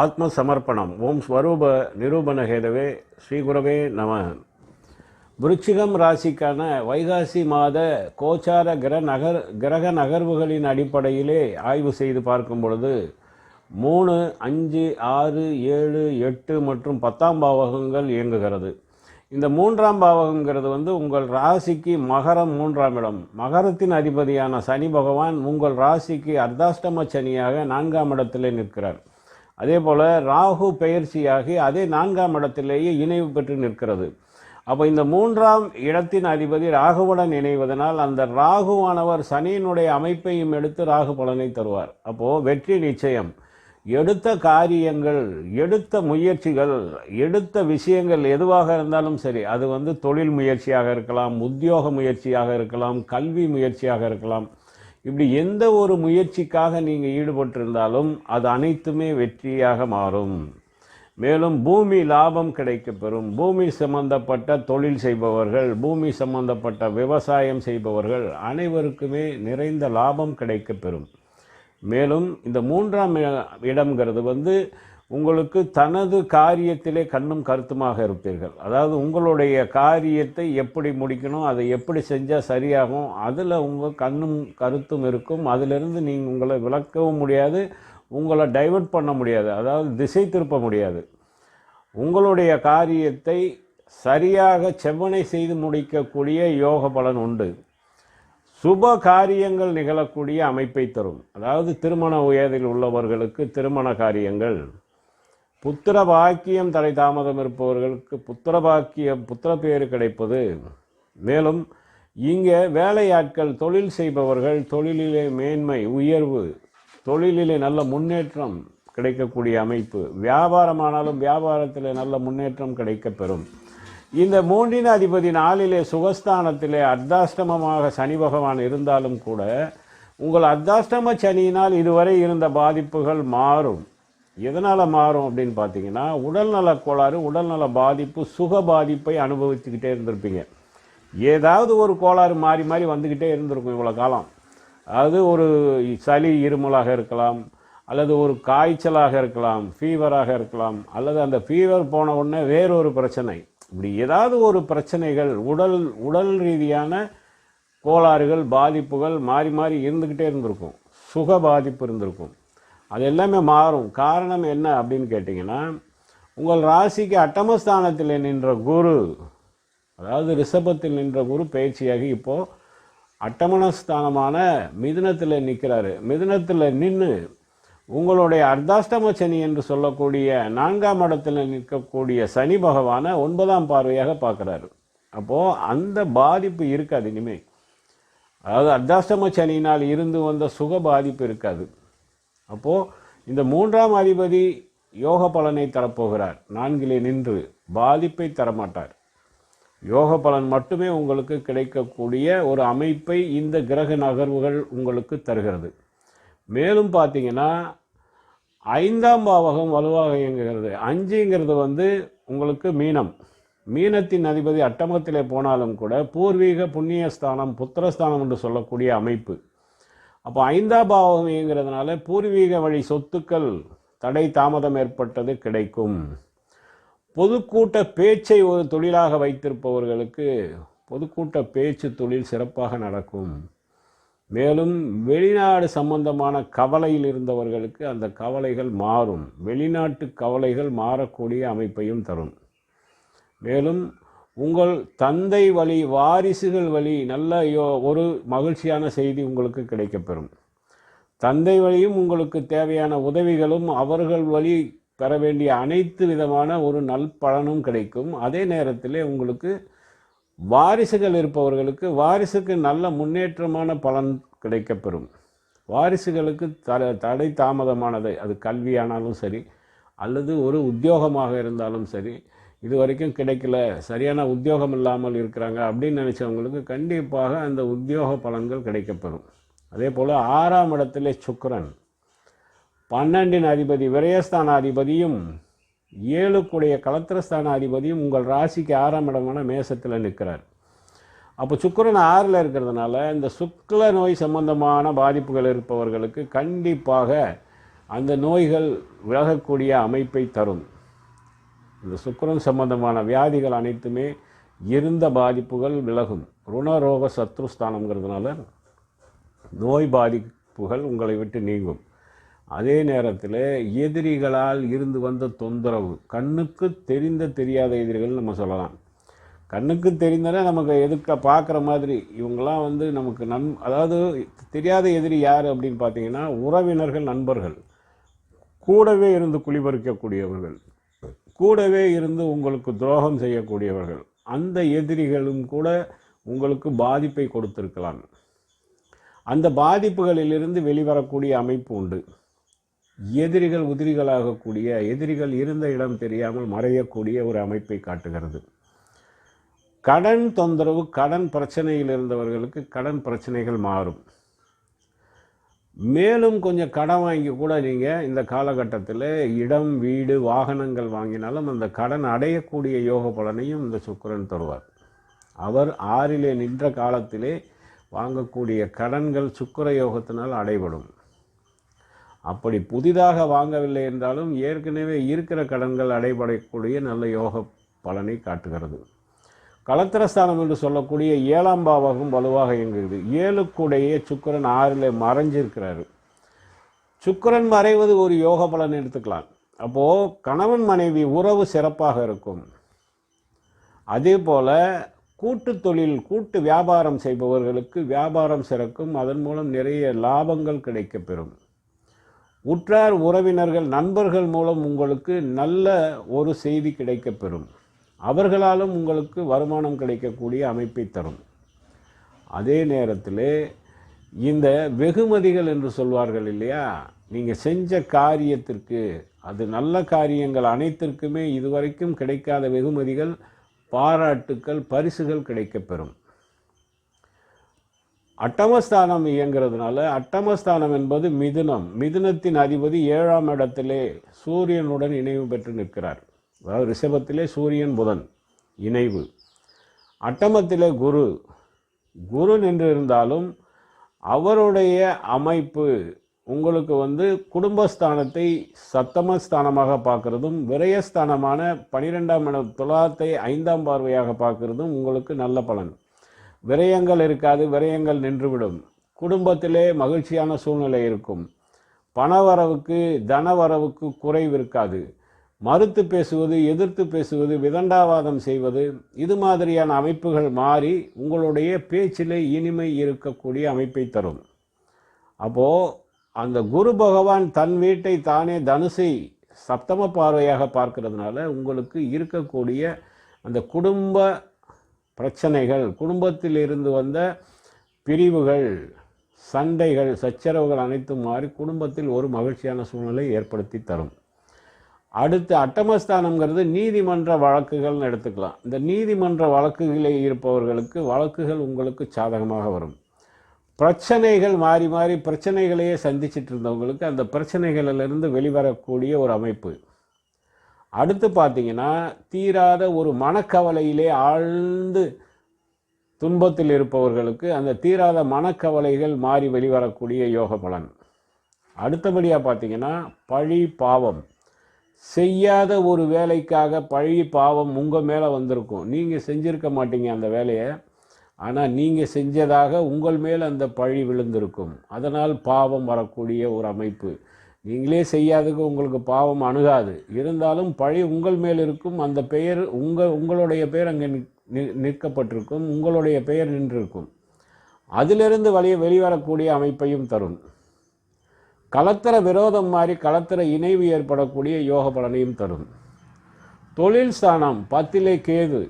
ஆத்ம சமர்ப்பணம் ஓம் ஸ்வரூப நிரூபணகேதவே ஸ்ரீகுரவே நம. விருச்சிகம் ராசிக்கான வைகாசி மாத கோச்சார கிர நகர் கிரக நகர்வுகளின் அடிப்படையிலே ஆய்வு செய்து பார்க்கும் பொழுது மூணு அஞ்சு ஆறு ஏழு எட்டு மற்றும் பத்தாம் பாவகங்கள் இயங்குகிறது. இந்த மூன்றாம் பாவகங்கிறது வந்து உங்கள் ராசிக்கு மகரம் மூன்றாம் இடம். மகரத்தின் அதிபதியான சனி பகவான் உங்கள் ராசிக்கு அர்த்தாஷ்டம சனியாக நான்காம் இடத்திலே நிற்கிறார். அதே போல் ராகு பெயர்ச்சியாகி அதே நான்காம் இடத்திலேயே இணைவு பெற்று நிற்கிறது. அப்போ இந்த மூன்றாம் இடத்தின் அதிபதி ராகுவுடன் இணைவதனால் அந்த ராகுவானவர் சனியினுடைய அமைப்பையும் எடுத்து ராகு பலனை தருவார். அப்போது வெற்றி நிச்சயம். எடுத்த காரியங்கள் எடுத்த முயற்சிகள் எடுத்த விஷயங்கள் எதுவாக இருந்தாலும் சரி அது வந்து தொழில் முயற்சியாக இருக்கலாம் உத்தியோக முயற்சியாக இருக்கலாம் கல்வி முயற்சியாக இருக்கலாம் இப்படி எந்த ஒரு முயற்சிக்காக நீங்கள் ஈடுபட்டிருந்தாலும் அது அனைத்துமே வெற்றியாக மாறும். மேலும் பூமி லாபம் கிடைக்கப்பெறும். பூமி சம்பந்தப்பட்ட தொழில் செய்பவர்கள் பூமி சம்பந்தப்பட்ட விவசாயம் செய்பவர்கள் அனைவருக்குமே நிறைந்த லாபம் கிடைக்கப்பெறும். மேலும் இந்த மூன்றாம் இடம்ங்கிறது வந்து உங்களுக்கு தனது காரியத்திலே கண்ணும் கருத்துமாக இருப்பீர்கள். அதாவது உங்களுடைய காரியத்தை எப்படி முடிக்கணும் அதை எப்படி செஞ்சால் சரியாகும் அதில் உங்கள் கண்ணும் கருத்தும் இருக்கும். அதிலிருந்து நீங்கள் உங்களை விளக்கவும் முடியாது உங்களை டைவர்ட் பண்ண முடியாது அதாவது திசை திருப்ப முடியாது. உங்களுடைய காரியத்தை சரியாக செவ்வனை செய்து முடிக்கக்கூடிய யோக பலன் உண்டு. சுப காரியங்கள் நிகழக்கூடிய அமைப்பை தரும். அதாவது திருமண உயர்வில் உள்ளவர்களுக்கு திருமண காரியங்கள். புத்திர பாக்கியம் தலை தாமதம் இருப்பவர்களுக்கு புத்திர பாக்கியம் புத்திர பேர் கிடைப்பது. மேலும் இங்கே வேலையாட்கள் தொழில் செய்பவர்கள் தொழிலிலே மேன்மை உயர்வு தொழிலிலே நல்ல முன்னேற்றம் கிடைக்கக்கூடிய அமைப்பு. வியாபாரமானாலும் வியாபாரத்தில் நல்ல முன்னேற்றம் கிடைக்கப்பெறும். இந்த மூன்றின் அதிபதி நாளிலே சுகஸ்தானத்திலே அர்த்தாஷ்டமமாக சனி பகவான் இருந்தாலும் கூட உங்கள் அர்த்தாஷ்டம சனியினால் இதுவரை இருந்த பாதிப்புகள் மாறும். எதனால் மாறும் அப்படின்னு பார்த்தீங்கன்னா உடல்நலக் கோளாறு உடல்நல பாதிப்பு சுக பாதிப்பை அனுபவிச்சுக்கிட்டே இருந்திருப்பீங்க. ஏதாவது ஒரு கோளாறு மாறி மாறி வந்துக்கிட்டே இருந்திருக்கும் இவ்வளோ காலம். அது ஒரு சளி இருமலாக இருக்கலாம் அல்லது ஒரு காய்ச்சலாக இருக்கலாம் ஃபீவராக இருக்கலாம் அல்லது அந்த ஃபீவர் போன உடனே வேறொரு பிரச்சனை. இப்படி ஏதாவது ஒரு பிரச்சனைகள் உடல் உடல் ரீதியான கோளாறுகள் பாதிப்புகள் மாறி மாறி இருந்துக்கிட்டே இருந்திருக்கும். சுக பாதிப்பு இருந்திருக்கும். அது எல்லாமே மாறும். காரணம் என்ன அப்படின்னு கேட்டிங்கன்னா உங்கள் ராசிக்கு அட்டமஸ்தானத்தில் நின்ற குரு அதாவது ரிஷபத்தில் நின்ற குரு பயிற்சியாகி இப்போது அட்டமனஸ்தானமான மிதுனத்தில் நிற்கிறாரு. மிதுனத்தில் நின்று உங்களுடைய அர்த்தாஷ்டம சனி என்று சொல்லக்கூடிய நான்காம் இடத்தில் நிற்கக்கூடிய சனி பகவானை ஒன்பதாம் பார்வையாக பார்க்குறாரு. அப்போது அந்த பாதிப்பு இருக்காது இனிமேல் அதாவது அர்த்தாஷ்டம சனியினால் இருந்து வந்த சுக பாதிப்பு இருக்காது. அப்போது இந்த மூன்றாம் அதிபதி யோக பலனை தரப்போகிறார். நான்கிலே நின்று பாதிப்பை தரமாட்டார். யோக பலன் மட்டுமே உங்களுக்கு கிடைக்கக்கூடிய ஒரு அமைப்பை இந்த கிரக நகர்வுகள் உங்களுக்கு தருகிறது. மேலும் பார்த்தீங்கன்னா ஐந்தாம் பாவகம் வலுவாக இயங்குகிறது. அஞ்சுங்கிறது வந்து உங்களுக்கு மீனம். மீனத்தின் அதிபதி அட்டமத்திலே போனாலும் கூட பூர்வீக புண்ணியஸ்தானம் புத்திரஸ்தானம் என்று சொல்லக்கூடிய அமைப்பு. அப்போ ஐந்தாம் பூர்வீக வழி சொத்துக்கள் தடை தாமதம் ஏற்பட்டது கிடைக்கும். பொதுக்கூட்ட பேச்சை ஒரு தொழிலாக வைத்திருப்பவர்களுக்கு பொதுக்கூட்ட பேச்சு தொழில் சிறப்பாக நடக்கும். மேலும் வெளிநாடு சம்பந்தமான கவலையில் இருந்தவர்களுக்கு அந்த கவலைகள் மாறும். வெளிநாட்டு கவலைகள் மாறக்கூடிய அமைப்பையும் தரும். மேலும் உங்கள் தந்தை வழி வாரிசுகள் வழி நல்ல யோ- ஒரு மகிழ்ச்சியான செய்தி உங்களுக்கு கிடைக்கப்பெறும். தந்தை வழியும் உங்களுக்கு தேவையான உதவிகளும் அவர்கள் வழி பெற வேண்டிய அனைத்து விதமான ஒரு நல்பலனும் கிடைக்கும். அதே நேரத்தில் உங்களுக்கு வாரிசுகள் இருப்பவர்களுக்கு வாரிசுக்கு நல்ல முன்னேற்றமான பலன் கிடைக்கப்பெறும். வாரிசுகளுக்கு த தடை தாமதமானது அது கல்வியானாலும் சரி அல்லது ஒரு உத்தியோகமாக இருந்தாலும் சரி இது வரைக்கும் கிடைக்கல. சரியான உத்தியோகம் இல்லாமல் இருக்கிறாங்க அப்படின்னு நினச்சவங்களுக்கு கண்டிப்பாக அந்த உத்தியோக பலன்கள் கிடைக்கப்பெறும். அதே போல் ஆறாம் இடத்திலே சுக்கரன். பன்னெண்டின் அதிபதி விரயஸ்தானாதிபதியும் ஏழுக்குடைய கலத்திரஸ்தான அதிபதியும் உங்கள் ராசிக்கு ஆறாம் இடமான மேசத்தில் நிற்கிறார். அப்போ சுக்கரன் ஆறில் இருக்கிறதுனால இந்த சுக்ல நோய் சம்பந்தமான பாதிப்புகள் இருப்பவர்களுக்கு கண்டிப்பாக அந்த நோய்கள் விலகக்கூடிய அமைப்பை தரும். இந்த சுக்கரன் சம்பந்தமான வியாதிகள் அனைத்துமே இருந்த பாதிப்புகள் விலகும். ருணரோக சத்ருஸ்தானங்கிறதுனால நோய் பாதிப்புகள் உங்களை விட்டு நீங்கும். அதே நேரத்தில் எதிரிகளால் இருந்து வந்த தொந்தரவு கண்ணுக்கு தெரிந்த தெரியாத எதிரிகள் நம்ம சொல்லலாம். கண்ணுக்கு தெரிந்தனா நமக்கு எதுக்க பார்க்குற மாதிரி இவங்கெல்லாம் வந்து நமக்கு நன் அதாவது தெரியாத எதிரி யார் அப்படின்னு பார்த்தீங்கன்னா உறவினர்கள் நண்பர்கள். கூடவே இருந்து குளிபறிக்கக்கூடியவர்கள். கூடவே இருந்து உங்களுக்கு துரோகம் செய்யக்கூடியவர்கள் அந்த எதிரிகளும் கூட உங்களுக்கு பாதிப்பை கொடுத்திருக்கலாம். அந்த பாதிப்புகளிலிருந்து வெளிவரக்கூடிய அமைப்பு உண்டு. எதிரிகள் உதிரிகளாகக்கூடிய எதிரிகள் இருந்த இடம் தெரியாமல் மறையக்கூடிய ஒரு அமைப்பை காட்டுகிறது. கடன் தொந்தரவு கடன் பிரச்சனையில் இருந்தவர்களுக்கு கடன் பிரச்சனைகள் மாறும். மேலும் கொஞ்சம் கடன் வாங்கி கூட நீங்கள் இந்த காலகட்டத்தில் இடம் வீடு வாகனங்கள் வாங்கினாலும் அந்த கடன் அடையக்கூடிய யோக பலனையும் இந்த சுக்கரன் தருவார். அவர் ஆறிலே நின்ற காலத்திலே வாங்கக்கூடிய கடன்கள் சுக்கர யோகத்தினால் அடைபடும். அப்படி புதிதாக வாங்கவில்லை என்றாலும் ஏற்கனவே இருக்கிற கடன்கள் அடைபடக்கூடிய நல்ல யோக பலனை காட்டுகிறது. கலத்திரஸ்தானம் என்று சொல்லக்கூடிய ஏழாம் பாவகம் வலுவாக இயங்குகிறது. ஏழுக்குடைய சுக்கிரன் ஆறில் மறைஞ்சிருக்கிறாரு. சுக்கிரன் மறைவது ஒரு யோக பலன் எடுத்துக்கலாம். அப்போது கணவன் மனைவி உறவு சிறப்பாக இருக்கும். அதே போல் கூட்டு தொழில் கூட்டு வியாபாரம் செய்பவர்களுக்கு வியாபாரம் சிறக்கும். அதன் மூலம் நிறைய லாபங்கள் கிடைக்கப்பெறும். உற்றார் உறவினர்கள் நண்பர்கள் மூலம் உங்களுக்கு நல்ல ஒரு செய்தி கிடைக்கப்பெறும். அவர்களாலும் உங்களுக்கு வருமானம் கிடைக்கக்கூடிய அமைப்பை தரும். அதே நேரத்தில் இந்த வெகுமதிகள் என்று சொல்வார்கள் இல்லையா? நீங்கள் செஞ்ச காரியத்திற்கு அது நல்ல காரியங்கள் அனைத்திற்குமே இதுவரைக்கும் கிடைக்காத வெகுமதிகள் பாராட்டுக்கள் பரிசுகள் கிடைக்கப்பெறும். அட்டமஸ்தானம் இயங்கிறதுனால அட்டமஸ்தானம் என்பது மிதுனம். மிதுனத்தின் அதிபதி ஏழாம் இடத்திலே சூரியனுடன் இணைவு பெற்று நிற்கிறார். அதாவது ரிஷபத்திலே சூரியன் புதன் இணைவு. அட்டமத்திலே குரு. குரு நின்று இருந்தாலும் அவருடைய அமைப்பு உங்களுக்கு வந்து குடும்பஸ்தானத்தை சத்தமஸ்தானமாக பார்க்குறதும் விரயஸ்தானமான பனிரெண்டாம் இடம் துலாத்தை ஐந்தாம் பார்வையாக பார்க்குறதும் உங்களுக்கு நல்ல பலன். விரயங்கள் இருக்காது விரயங்கள் நின்றுவிடும். குடும்பத்திலே மகிழ்ச்சியான சூழ்நிலை இருக்கும். பணவரவுக்கு தனவரவுக்கு குறைவு இருக்காது. மறுத்து பேசுவது எதிர்த்து பேசுவது விதண்டாவாதம் செய்வது இது மாதிரியான அமைப்புகள் மாறி உங்களுடைய பேச்சிலே இனிமை இருக்கக்கூடிய அமைப்பை தரும். அப்போது அந்த குரு பகவான் தன் வீட்டை தானே தனுசை சப்தம பார்வையாக பார்க்கறதுனால உங்களுக்கு இருக்கக்கூடிய அந்த குடும்ப பிரச்சனைகள் குடும்பத்தில் இருந்து வந்த பிரிவுகள் சண்டைகள் சச்சரவுகள் அனைத்தும் மாறி குடும்பத்தில் ஒரு மகிழ்ச்சியான சூழ்நிலை ஏற்படுத்தி தரும். அடுத்து அட்டமஸ்தானம்ங்கிறது நீதிமன்ற வழக்குகள்னு எடுத்துக்கலாம். இந்த நீதிமன்ற வழக்குகளில் இருப்பவர்களுக்கு வழக்குகள் உங்களுக்கு சாதகமாக வரும். பிரச்சனைகள் மாறி மாறி பிரச்சனைகளையே சந்திச்சிட்டு இருந்தவங்களுக்கு அந்த பிரச்சனைகளிலிருந்து வெளிவரக்கூடிய ஒரு அமைப்பு. அடுத்து பார்த்தீங்கன்னா தீராத ஒரு மனக்கவலையிலே ஆழ்ந்து துன்பத்தில் இருப்பவர்களுக்கு அந்த தீராத மனக்கவலைகள் மாறி வெளிவரக்கூடிய யோக பலன் அடுத்தபடியாக பார்த்தீங்கன்னா பழி பாவம். செய்யாத ஒரு வேலைக்காக பழி பாவம் உங்கள் மேலே வந்திருக்கும். நீங்கள் செஞ்சுருக்க மாட்டீங்க அந்த வேலையை. ஆனால் நீங்கள் செஞ்சதாக உங்கள் மேல் அந்த பழி விழுந்திருக்கும். அதனால் பாவம் வரக்கூடிய ஒரு அமைப்பு. நீங்களே செய்யாததுக்கு உங்களுக்கு பாவம் அணுகாது. இருந்தாலும் பழி உங்கள் மேல் இருக்கும். அந்த பெயர் உங்கள் உங்களுடைய பெயர் அங்கே நிற்கப்பட்டிருக்கும். உங்களுடைய பெயர் நின்றிருக்கும். அதிலிருந்து வெளியே வெளிவரக்கூடிய அமைப்பையும் தரும். கலத்தர விரோதம் மாறி கலத்தர இணைவு ஏற்படக்கூடிய யோக பலனையும் தரும். தொழில் ஸ்தானம் பத்திலே கேது.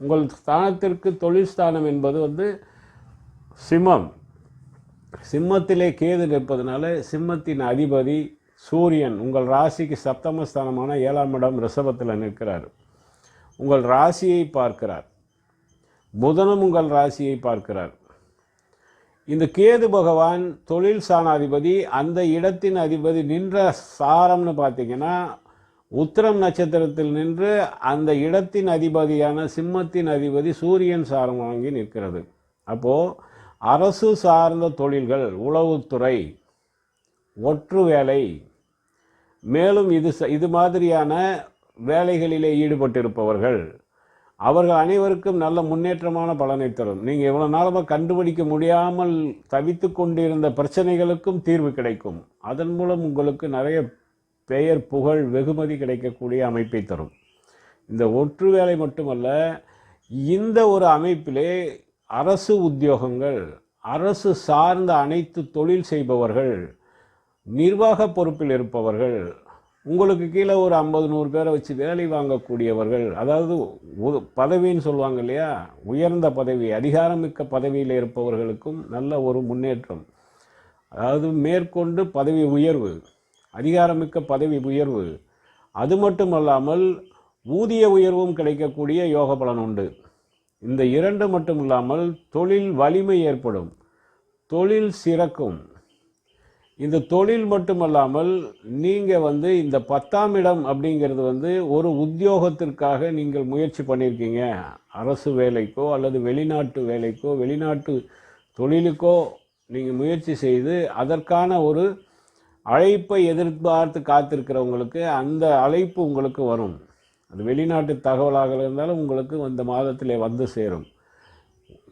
உங்கள் ஸ்தானத்திற்கு தொழில் ஸ்தானம் என்பது வந்து சிம்மம். சிம்மத்திலே கேது நிற்பதனால சிம்மத்தின் அதிபதி சூரியன் உங்கள் ராசிக்கு சப்தமஸ்தானமான ஏழாம் இடம் ரிஷபத்தில் நிற்கிறார். உங்கள் ராசியை பார்க்கிறார். புதனும் உங்கள் ராசியை பார்க்கிறார். இந்த கேது பகவான் தொழில் சாணாதிபதி அந்த இடத்தின் அதிபதி நின்ற சாரம்னு பார்த்தீங்கன்னா உத்திரம் நட்சத்திரத்தில் நின்று அந்த இடத்தின் அதிபதியான சிம்மத்தின் அதிபதி சூரியன் சாரம் வாங்கி நிற்கிறது. அப்போது அரசு சார்ந்த தொழில்கள் உளவுத்துறை ஒற்று வேலை மேலும் இது ச- இது மாதிரியான வேலைகளிலே ஈடுபட்டிருப்பவர்கள். அவர்கள் அனைவருக்கும் நல்ல முன்னேற்றமான பலனை தரும். நீங்கள் இவ்வளோ நாளமாக கண்டுபிடிக்க முடியாமல் தவித்து கொண்டிருந்த பிரச்சனைகளுக்கும் தீர்வு கிடைக்கும். அதன் மூலம் உங்களுக்கு நிறைய பெயர் புகழ் வெகுமதி கிடைக்கக்கூடிய அமைப்பை தரும். இந்த ஒற்று வேலை மட்டுமல்ல இந்த ஒரு அமைப்பிலே அரசு உத்தியோகங்கள் அரசு சார்ந்த அனைத்து தொழில் செய்பவர்கள் நிர்வாக பொறுப்பில் இருப்பவர்கள் உங்களுக்கு கீழே ஒரு ஐம்பது நூறு பேரை வச்சு வேலை வாங்கக்கூடியவர்கள் அதாவது உ- பதவின்னு சொல்லுவாங்க இல்லையா? உயர்ந்த பதவி அதிகாரமிக்க பதவியில் இருப்பவர்களுக்கும் நல்ல ஒரு முன்னேற்றம். அதாவது மேற்கொண்டு பதவி உயர்வு அதிகாரமிக்க பதவி உயர்வு. அது மட்டும் அல்லாமல் ஊதிய உயர்வும் கிடைக்கக்கூடிய யோக பலன் உண்டு. இந்த இரண்டு மட்டும் இல்லாமல் தொழில் வலிமை ஏற்படும். தொழில் சிறக்கும். இந்த தொழில் மட்டுமல்லாமல் நீங்கள் வந்து இந்த பத்தாம் இடம் அப்படிங்கிறது வந்து ஒரு உத்தியோகத்திற்காக நீங்கள் முயற்சி பண்ணியிருக்கீங்க. அரசு வேலைக்கோ அல்லது வெளிநாட்டு வேலைக்கோ வெளிநாட்டு தொழிலுக்கோ நீங்கள் முயற்சி செய்து அதற்கான ஒரு அழைப்பை எதிர்பார்த்து காத்திருக்கிறவங்களுக்கு அந்த அழைப்பு உங்களுக்கு வரும். அது வெளிநாட்டு தகவலாக இருந்தாலும் உங்களுக்கு அந்த மாதத்திலே வந்து சேரும்.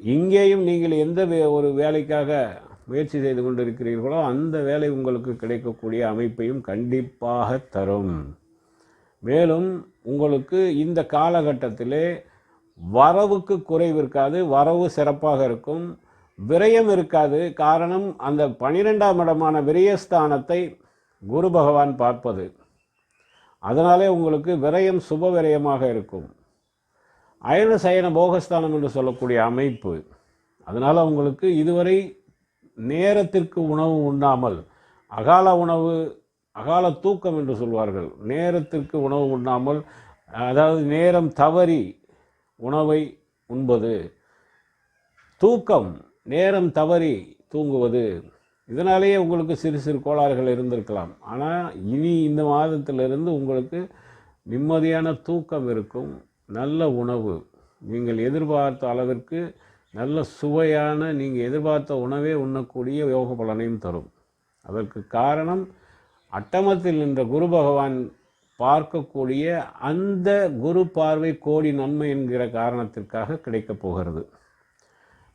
இங்கேயும் நீங்கள் எந்த வே- ஒரு வேலைக்காக முயற்சி செய்து கொண்டிருக்கிறீர்களோ அந்த வேலை உங்களுக்கு கிடைக்கக்கூடிய அமைப்பையும் கண்டிப்பாக தரும். மேலும் உங்களுக்கு இந்த காலகட்டத்திலே வரவுக்கு குறைவு இருக்காது வரவு சிறப்பாக இருக்கும் விரயம் இருக்காது. காரணம் அந்த பனிரெண்டாம் இடமான விரயஸ்தானத்தை குரு பகவான் பார்ப்பது. அதனாலே உங்களுக்கு விரயம் சுப விரயமாக இருக்கும். அயன சயன போகஸ்தானம் என்று சொல்லக்கூடிய அமைப்பு. அதனால் உங்களுக்கு இதுவரை நேரத்திற்கு உணவு உண்ணாமல் அகால உணவு அகால தூக்கம் என்று சொல்வார்கள். நேரத்திற்கு உணவு உண்ணாமல் அதாவது நேரம் தவறி உணவை உண்பது. தூக்கம் நேரம் தவறி தூங்குவது. இதனாலேயே உங்களுக்கு சிறு சிறு கோளாறுகள் இருந்திருக்கலாம். ஆனால் இனி இந்த மாதத்திலிருந்து உங்களுக்கு நிம்மதியான தூக்கம் இருக்கும். நல்ல உணவு. நீங்கள் எதிர்பார்த்த அளவிற்கு நல்ல சுவையான நீங்கள் எதிர்பார்த்த உணவே உண்ணக்கூடிய யோக பலனையும் தரும். அதற்கு காரணம் அட்டமத்தில் நின்ற குரு பகவான் பார்க்கக்கூடிய அந்த குரு பார்வை கோடி நன்மை என்கிற காரணத்திற்காக கிடைக்கப் போகிறது.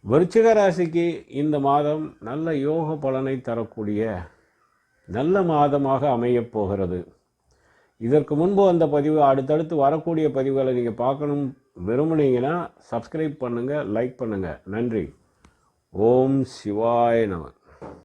விருச்சிக ராசிக்கு இந்த மாதம் நல்ல யோக பலனை தரக்கூடிய நல்ல மாதமாக அமையப் போகிறது. இதற்கு முன்பு அந்த பதிவு அடுத்தடுத்து வரக்கூடிய பதிவுகளை நீங்கள் பார்க்கணும் விரும்புனீங்கன்னா சப்ஸ்கிரைப் பண்ணுங்கள் லைக் பண்ணுங்கள் நன்றி. ஓம் சிவாய நமன்